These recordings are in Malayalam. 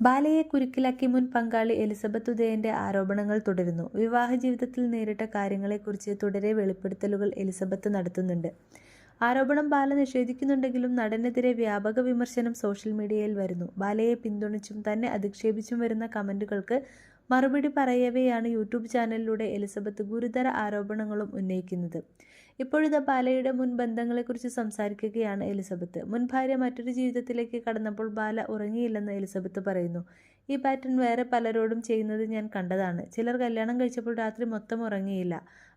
ബാലയെ കുരുക്കിലാക്കി മുൻ പങ്കാളി എലിസബത്ത് ഉദയന്റെ ആരോപണങ്ങൾ തുടരുന്നു. വിവാഹ ജീവിതത്തിൽ നേരിട്ട കാര്യങ്ങളെക്കുറിച്ച് തുടരെ വെളിപ്പെടുത്തലുകൾ എലിസബത്ത് നടത്തുന്നുണ്ട്. ആരോപണം ബാല നിഷേധിക്കുന്നുണ്ടെങ്കിലും നടനെതിരെ വ്യാപക വിമർശനം സോഷ്യൽ മീഡിയയിൽ വരുന്നു. ബാലയെ പിന്തുണച്ചും തന്നെ അധിക്ഷേപിച്ചും വരുന്ന കമന്റുകൾക്ക് മറുപടി പറയവെയാണ് യൂട്യൂബ് ചാനലിലൂടെ എലിസബത്ത് ഗുരുതര ആരോപണങ്ങളും ഉന്നയിക്കുന്നത്. ഇപ്പോഴിതാ ബാലയുടെ മുൻ ബന്ധങ്ങളെക്കുറിച്ച് സംസാരിക്കുകയാണ് എലിസബത്ത്. മുൻ ഭാര്യ മറ്റൊരു ജീവിതത്തിലേക്ക് കടന്നപ്പോൾ ബാല ഉറങ്ങിയില്ലെന്ന് എലിസബത്ത് പറയുന്നു. ഈ പാറ്റേൺ വേറെ പലരോടും ചെയ്യുന്നത് ഞാൻ കണ്ടതാണ്. ചിലർ കല്യാണം കഴിച്ചപ്പോൾ രാത്രി മൊത്തം ഉറങ്ങിയില്ല.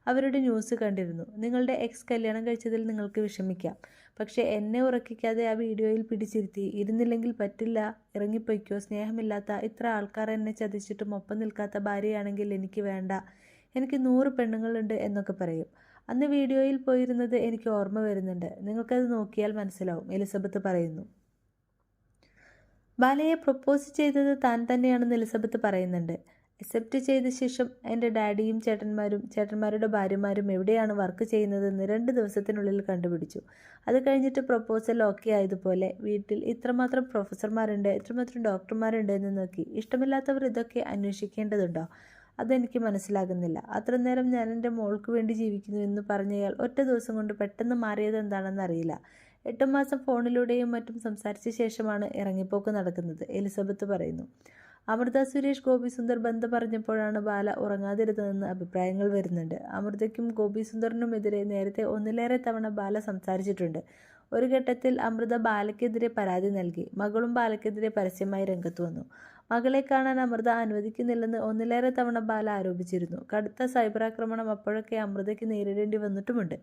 അവരുടെ ന്യൂസ് കണ്ടിരുന്നു. നിങ്ങളുടെ എക്സ് കല്യാണം കഴിച്ചതിൽ നിങ്ങൾക്ക് വിഷമിക്കാം. പക്ഷേ എന്നെ ഉറക്കിക്കാതെ ആ വീഡിയോയിൽ പിടിച്ചിരുത്തി. ഇരുന്നില്ലെങ്കിൽ പറ്റില്ല ഇറങ്ങിപ്പോയിക്കോ സ്നേഹമില്ലാത്ത ഇത്ര ആൾക്കാർ എന്നെ ചതിച്ചിട്ടും ഒപ്പം നിൽക്കാത്ത ഭാര്യയാണെങ്കിൽ എനിക്ക് വേണ്ട. എനിക്ക് നൂറ് പെണ്ണുങ്ങളുണ്ട് എന്നൊക്കെ പറയും. അന്ന് വീഡിയോയിൽ പോയിരുന്നത് എനിക്ക് ഓർമ്മ വരുന്നുണ്ട്. നിങ്ങൾക്കത് നോക്കിയാൽ മനസ്സിലാവും എലിസബത്ത് പറയുന്നു. ബാലയെ പ്രപ്പോസ് ചെയ്തത് താൻ തന്നെയാണെന്ന് എലിസബത്ത് പറയുന്നുണ്ട്. അക്സെപ്റ്റ് ചെയ്ത ശേഷം എന്റെ ഡാഡിയും ചേട്ടന്മാരും ചേട്ടന്മാരുടെ ഭാര്യമാരും എവിടെയാണ് വർക്ക് ചെയ്യുന്നതെന്ന് രണ്ട് ദിവസത്തിനുള്ളിൽ കണ്ടുപിടിച്ചു. അത് കഴിഞ്ഞിട്ട് പ്രപ്പോസൽ ഓക്കെ ആയതുപോലെ വീട്ടിൽ ഇത്രമാത്രം പ്രൊഫസർമാരുണ്ട് ഇത്രമാത്രം ഡോക്ടർമാരുണ്ട് എന്ന് നോക്കി. ഇഷ്ടമില്ലാത്തവർ ഇതൊക്കെ അന്വേഷിക്കേണ്ടതുണ്ടോ? അതെനിക്ക് മനസ്സിലാകുന്നില്ല. അത്ര നേരം ഞാൻ എന്റെ മോൾക്ക് വേണ്ടി ജീവിക്കുന്നു എന്ന് പറഞ്ഞയാൾ ഒറ്റ ദിവസം കൊണ്ട് പെട്ടെന്ന് മാറിയത് എന്താണെന്ന് അറിയില്ല. എട്ട് മാസം ഫോണിലൂടെയും മറ്റും സംസാരിച്ച ശേഷമാണ് ഇറങ്ങിപ്പോക്ക് നടക്കുന്നത് എലിസബത്ത് പറയുന്നു. അമൃത സുരേഷ് ഗോപി സുന്ദർ ബന്ധം പറഞ്ഞപ്പോഴാണ് ബാല ഉറങ്ങാതിരുന്നതെന്ന് അഭിപ്രായങ്ങൾ വരുന്നുണ്ട്. അമൃതയ്ക്കും ഗോപി സുന്ദറിനുമെതിരെ നേരത്തെ ഒന്നിലേറെ തവണ ബാല സംസാരിച്ചിട്ടുണ്ട്. ഒരു ഘട്ടത്തിൽ അമൃത ബാലയ്ക്കെതിരെ പരാതി നൽകി. മകളും ബാലയ്ക്കെതിരെ പരസ്യമായി രംഗത്ത് വന്നു. മകളെ കാണാൻ അമൃത അനുവദിക്കുന്നില്ലെന്ന് ഒന്നിലേറെ തവണ ബാല ആരോപിച്ചിരുന്നു. കടുത്ത സൈബർ ആക്രമണം അപ്പോഴൊക്കെ അമൃതയ്ക്ക് നേരിടേണ്ടി വന്നിട്ടുമുണ്ട്.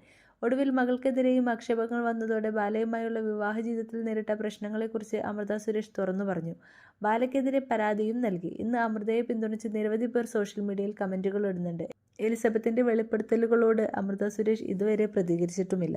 ഒടുവിൽ മകൾക്കെതിരെയും ആക്ഷേപങ്ങൾ വന്നതോടെ ബാലയുമായുള്ള വിവാഹ ജീവിതത്തിൽ നേരിട്ട പ്രശ്നങ്ങളെക്കുറിച്ച് അമൃത സുരേഷ് തുറന്നു പറഞ്ഞു. ബാലയ്ക്കെതിരെ പരാതിയും നൽകി. ഇന്ന് അമൃതയെ പിന്തുണച്ച് നിരവധി പേർ സോഷ്യൽ മീഡിയയിൽ കമന്റുകൾ ഇടുന്നുണ്ട്. എലിസബത്തിന്റെ വെളിപ്പെടുത്തലുകളോട് അമൃത സുരേഷ് ഇതുവരെ പ്രതികരിച്ചിട്ടുമില്ല.